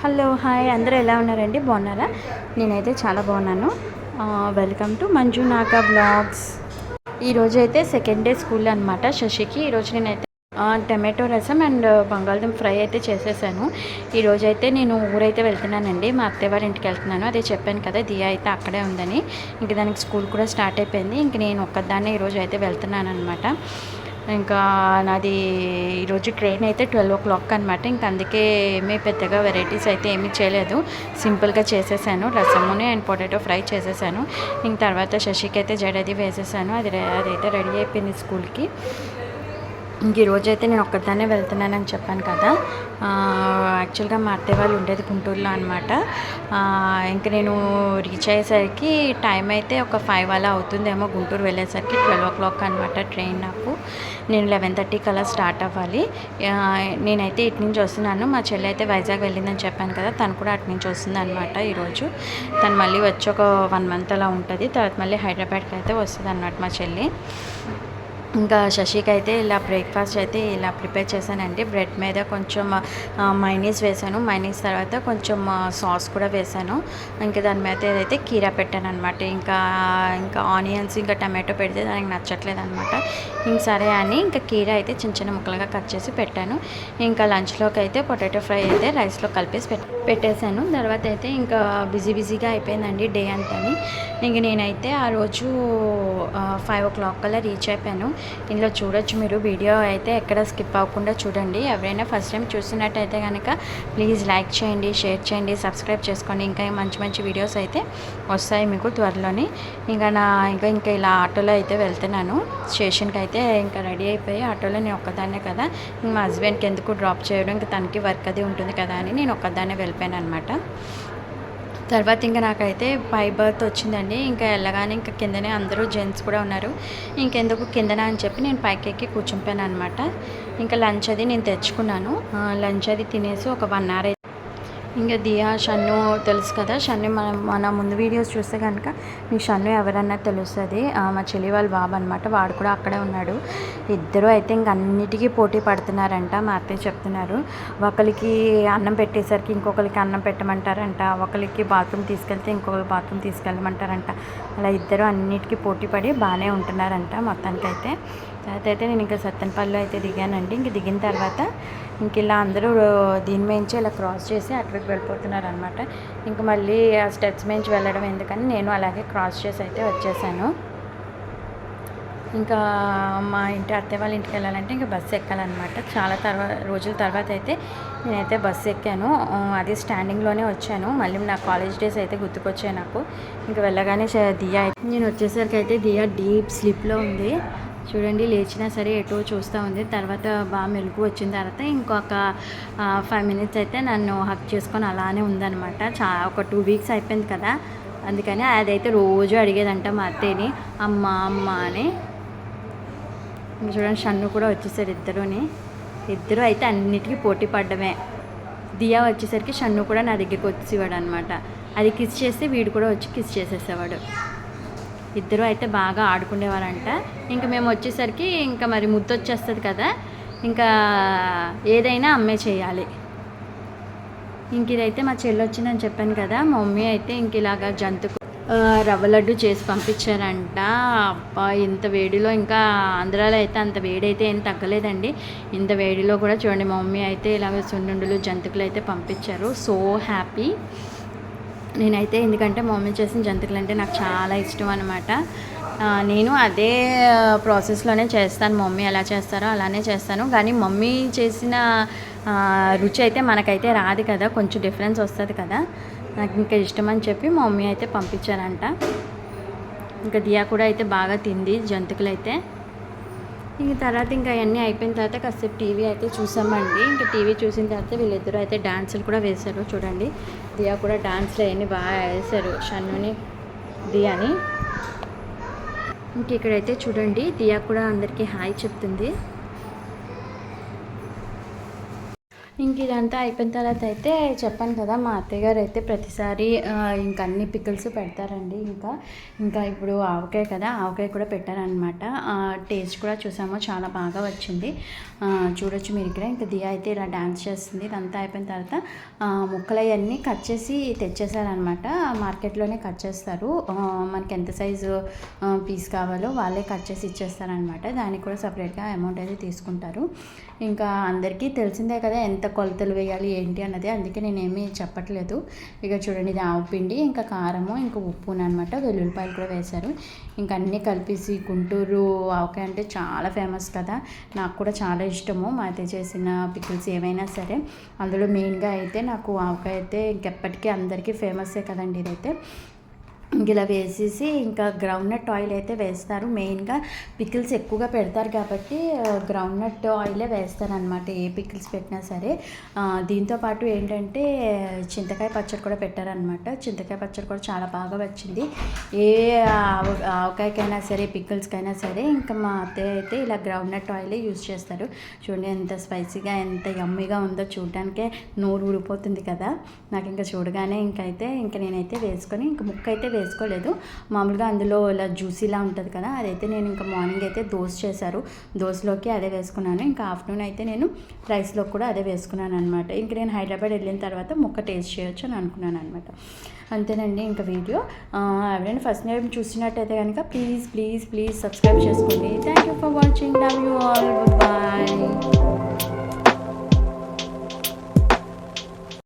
Hello hi. అందరూ ఎలా ఉన్నారండి? బాగున్నారా? నేనైతే చాలా బాగున్నాను. Welcome to Manju Naga blogs ఈరోజు అయితే సెకండ్ డే స్కూల్ అనమాట శశికి. ఈరోజు నేనైతే టమాటో రసం అండ్ బంగాళదుంప ఫ్రై అయితే చేసేసాను. ఈరోజు అయితే నేను ఊరైతే వెళ్తున్నానండి. మా అత్తయ్య వారి ఇంటికి వెళ్తున్నాను. అదే చెప్పాను కదా దియా అయితే అక్కడే ఉందని. ఇంక దానికి స్కూల్ కూడా స్టార్ట్ అయిపోయింది. ఇంక నేను ఒక్కదాన్నే ఈరోజు అయితే వెళ్తున్నాను అనమాట ఇంకా నాది ఈరోజు ట్రైన్ అయితే ట్వెల్వ్ ఓ క్లాక్ అనమాట ఇంకా అందుకే ఏమీ పెద్దగా వెరైటీస్ అయితే ఏమీ చేయలేదు. సింపుల్గా చేసేసాను. రసముని అండ్ పొటాటో ఫ్రై చేసేసాను. ఇంక తర్వాత శశికి అయితే జడది వేసేసాను. అది అదైతే రెడీ అయిపోయింది స్కూల్కి ఇంక ఈరోజు అయితే నేను ఒక్కదాన్నే వెళ్తున్నానని చెప్పాను కదా. యాక్చువల్గా మా అత్తయ్య వాళ్ళు ఉండేది గుంటూరులో అనమాట ఇంక నేను రీచ్ అయ్యేసరికి టైం అయితే ఒక ఫైవ్ అలా అవుతుందేమో గుంటూరు వెళ్ళేసరికి ట్వెల్వ్ ఓ క్లాక్ అనమాట ట్రైన్ నాకు. నేను లెవెన్ థర్టీకి అలా స్టార్ట్ అవ్వాలి. నేనైతే ఇటు నుంచి వస్తున్నాను. మా చెల్లి అయితే వైజాగ్ వెళ్ళిందని చెప్పాను కదా తను కూడా అటు నుంచి వస్తుంది అనమాట ఈరోజు. తను మళ్ళీ వచ్చి ఒక వన్ మంత్ అలా ఉంటుంది. తర్వాత మళ్ళీ హైదరాబాద్కి అయితే వస్తుంది అనమాట మా చెల్లి. ఇంకా శశికి అయితే ఇలా బ్రేక్ఫాస్ట్ అయితే ఇలా ప్రిపేర్ చేశానండి. బ్రెడ్ మీద కొంచెం మైనీస్ వేసాను మైనీస్ తర్వాత కొంచెం సాస్ కూడా వేసాను ఇంకా దాని మీద అయితే కీరా పెట్టాను అనమాట ఇంకా ఇంకా ఆనియన్స్ ఇంకా టమాటో పెడితే దానికి నచ్చట్లేదు అనమాట ఇంక సరే అని ఇంకా కీరా అయితే చిన్న చిన్న ముక్కలుగా కట్ చేసి పెట్టాను. ఇంకా లంచ్లోకి అయితే పొటాటో ఫ్రై అయితే రైస్లో కలిపేసి పెట్ పెట్టేశాను. తర్వాత అయితే ఇంకా బిజీ బిజీగా అయిపోయిందండి డే అంతా ఇంక నేనైతే ఆ రోజు ఫైవ్ ఓ క్లాక్ కల్లా రీచ్ అయిపోయాను. ఇందులో చూడొచ్చు మీరు. వీడియో అయితే ఎక్కడ స్కిప్ అవ్వకుండా చూడండి. ఎవరైనా ఫస్ట్ టైం చూసినట్టయితే కనుక ప్లీజ్ లైక్ చేయండి షేర్ చేయండి సబ్స్క్రైబ్ చేసుకోండి. ఇంకా మంచి మంచి వీడియోస్ అయితే వస్తాయి మీకు త్వరలోని. ఇంకా నా ఇంకా ఇంకా ఇలా ఆటోలో అయితే వెళ్తున్నాను. స్టేషన్కి అయితే ఇంకా రెడీ అయిపోయి ఆటోలో నేను ఒక్కదాన్నే కదా. మా హస్బెండ్కి ఎందుకు డ్రాప్ చేయడం? ఇంకా తనకి వర్క్ అది ఉంటుంది కదా అని నేను ఒక్కదాన్నే వెళ్ళిపోయాను అనమాట తర్వాత ఇంకా నాకైతే పై బర్త్ వచ్చిందండి. ఇంకా వెళ్ళగానే ఇంకా కిందనే అందరూ జెంట్స్ కూడా ఉన్నారు. ఇంకెందుకు కిందన అని చెప్పి నేను పైకి ఎక్కి కూర్చుంపాను అనమాట ఇంకా లంచ్ అది నేను తెచ్చుకున్నాను. లంచ్ అది తినేసి ఒక వన్ అవర్ ఇంకా దియా షన్ను తెలుసు కదా. షన్ను మన మన ముందు వీడియోస్ చూస్తే కనుక మీకు షన్ను ఎవరన్నా తెలుస్తుంది. మా చెల్లి వాళ్ళ బాబు అనమాట వాడు కూడా అక్కడే ఉన్నాడు. ఇద్దరు అయితే ఇంక అన్నిటికీ పోటీ పడుతున్నారంట. మా అత్తయ్య చెప్తున్నారు. ఒకరికి అన్నం పెట్టేసరికి ఇంకొకరికి అన్నం పెట్టమంటారంట. ఒకరికి బాత్రూమ్ తీసుకెళ్తే ఇంకొకరికి బాత్రూమ్ తీసుకెళ్ళమంటారంట. అలా ఇద్దరు అన్నిటికీ పోటీ పడి బాగానే ఉంటున్నారంట మొత్తానికైతే. తర్వాత అయితే నేను ఇంకా సత్తెనపల్లిలో అయితే దిగానండి. ఇంక దిగిన తర్వాత ఇంక ఇలా అందరూ దీని మేంచి ఇలా క్రాస్ చేసి వెళ్ళిపోతున్నారు అనమాట ఇంక మళ్ళీ ఆ స్టెప్స్ మించి వెళ్ళడం ఎందుకని నేను అలాగే క్రాస్ చేసి అయితే వచ్చేసాను. ఇంకా మా ఇంటి అత్తయ్య వాళ్ళ ఇంటికి వెళ్ళాలంటే ఇంకా బస్సు ఎక్కాలన్నమాట చాలా తర్వాత రోజుల తర్వాత అయితే నేనైతే బస్సు ఎక్కాను. అది స్టాండింగ్లోనే వచ్చాను. మళ్ళీ నా కాలేజ్ డేస్ అయితే గుర్తుకొచ్చాయి నాకు. ఇంకా వెళ్ళగానే దియా అయితే- నేను వచ్చేసరికి అయితే దియా డీప్ స్లీప్లో ఉంది. చూడండి లేచినా సరే ఎటో చూస్తూ ఉంది. తర్వాత బాగా మెలకు వచ్చిన తర్వాత ఇంకొక ఫైవ్ మినిట్స్ అయితే నన్ను హక్ చేసుకొని అలానే ఉందనమాట చా ఒక టూ వీక్స్ అయిపోయింది కదా. అందుకని అదైతే రోజు అడిగేదంట మా అత్తయ్యని. అమ్మ అమ్మ అని. చూడండి షన్ను కూడా వచ్చేసారు ఇద్దరుని. ఇద్దరు అయితే అన్నిటికీ పోటీ పడ్డమే. దియా వచ్చేసరికి షన్ను కూడా నా దగ్గరికి వచ్చేవాడు అనమాట అది కిస్ చేస్తే వీడు కూడా వచ్చి కిస్ చేసేసేవాడు. ఇద్దరు అయితే బాగా ఆడుకునేవారంట. ఇంకా మేము వచ్చేసరికి ఇంకా మరి ముద్దు వచ్చేస్తుంది కదా ఇంకా ఏదైనా అమ్మే చేయాలి. ఇంక ఇదైతే మా చెల్లి వచ్చిందని చెప్పాను కదా మా మమ్మీ అయితే ఇంక ఇలాగా జంతుకు రవ్వ లడ్డు చేసి పంపించారంట. అబ్బా ఇంత వేడిలో ఇంకా ఆంధ్రాలో అయితే అంత వేడి అయితే ఏం తగ్గలేదండి. ఇంత వేడిలో కూడా చూడండి మా మమ్మీ అయితే ఇలాగ సున్నుండులు జంతుకులు అయితే పంపించారు. So happy. నేనైతే ఎందుకంటే మమ్మీ చేసిన జంతికలు అంటే నాకు చాలా ఇష్టం అనమాట నేను అదే ప్రాసెస్లోనే చేస్తాను. మమ్మీ ఎలా చేస్తారో అలానే చేస్తాను. కానీ మమ్మీ చేసిన రుచి అయితే మనకైతే రాదు కదా. కొంచెం డిఫరెన్స్ వస్తుంది కదా. నాకు ఇంకా ఇష్టం అని చెప్పి మా మమ్మీ అయితే పంపించారంట. ఇంకా దియా కూడా అయితే బాగా తింది జంతికలు అయితే ఇంక తర్వాత ఇంకా అవన్నీ అయిపోయిన తర్వాత కాసేపు టీవీ అయితే చూసామండి. ఇంకా టీవీ చూసిన తర్వాత వీళ్ళిద్దరూ అయితే డాన్సులు కూడా వేశారు చూడండి. దియా కూడా డాన్స్లు అవన్నీ బాగా వేశారు. షన్నుని దియాని. ఇంక ఇక్కడైతే చూడండి దియా కూడా అందరికీ హాయ్ చెప్తుంది. ఇంక ఇదంతా అయిపోయిన తర్వాత అయితే చెప్పాను కదా మా అత్తయ్య గారు అయితే ప్రతిసారి ఇంక ఇంకా అన్ని పికిల్స్ పెడతారండి ఇంకా. ఇంకా ఇప్పుడు ఆవకాయ కదా ఆవకాయ కూడా పెట్టారనమాట టేస్ట్ కూడా చూసాము చాలా బాగా వచ్చింది. చూడొచ్చు మీరు ఇక్కడ. ఇంకా దియా అయితే ఇలా డ్యాన్స్ చేస్తుంది. ఇదంతా అయిపోయిన తర్వాత ముక్కలు అవన్నీ కట్ చేసి తెచ్చేసారనమాట మార్కెట్లోనే కట్ చేస్తారు. మనకి ఎంత సైజు పీస్ కావాలో వాళ్ళే కట్ చేసి ఇచ్చేస్తారనమాట దానికి కూడా సపరేట్గా అమౌంట్ అయితే తీసుకుంటారు. ఇంకా అందరికీ తెలిసిందే కదా ఎంత కొలతలు వేయాలి ఏంటి అన్నది అందుకే నేనేమీ చెప్పట్లేదు. ఇక చూడండి ఇది ఆవుపిండి ఇంకా కారము ఇంకా ఉప్పు అనమాట వెల్లుల్లిపాయలు కూడా వేశారు. ఇంకా అన్నీ కలిపేసి గుంటూరు ఆవకాయ అంటే చాలా ఫేమస్ కదా. నాకు కూడా చాలా ఇష్టము. మా అయితే చేసిన పికిల్స్ ఏవైనా సరే. అందులో మెయిన్గా అయితే నాకు ఆవకాయ అయితే ఇంకెప్పటికీ అందరికీ ఫేమస్సే కదండి ఇదైతే. ఇలా వేసేసి ఇంకా గ్రౌండ్ నట్ ఆయిల్ అయితే వేస్తారు. మెయిన్గా పికిల్స్ ఎక్కువగా పెడతారు కాబట్టి గ్రౌండ్ నట్ ఆయిలే వేస్తారనమాట ఏ పికిల్స్ పెట్టినా సరే. దీంతోపాటు దీంతో పాటు ఏంటంటే చింతకాయ పచ్చడి కూడా పెట్టారనమాట చింతకాయ పచ్చడి కూడా చాలా బాగా వచ్చింది. ఏ ఆవ ఆవకాయకైనా సరే పికిల్స్కైనా సరే ఇంకా మా అత్తయ్య అయితే ఇలా గ్రౌండ్ నట్ ఆయిలే యూజ్ చేస్తారు. చూడండి ఎంత స్పైసీగా ఎంత యమ్మీగా ఉందో చూడడానికే నోరు ఊడిపోతుంది కదా. నాకు ఇంకా చూడగానే ఇంకైతే ఇంకా నేనైతే వేసుకొని ఇంకా ముక్క అయితే వేసుకుని చేసుకోలేదు. మామూలుగా అందులో ఇలా జ్యూసీలా ఉంటుంది కదా అదైతే నేను ఇంకా మార్నింగ్ అయితే దోశ చేశారు. దోశలోకి అదే వేసుకున్నాను. ఇంకా ఆఫ్టర్నూన్ అయితే నేను రైస్లో కూడా అదే వేసుకున్నాను అనమాట ఇంక నేను హైదరాబాద్ వెళ్ళిన తర్వాత ముక్క టేస్ట్ చేయొచ్చు అని అనుకున్నాను అనమాట అంతేనండి ఇంకా వీడియో. ఎవరైనా ఫస్ట్ టైం చూసినట్టయితే కనుక ప్లీజ్ ప్లీజ్ ప్లీజ్ సబ్స్క్రైబ్ చేసుకోండి. Thank you for watching love you all bye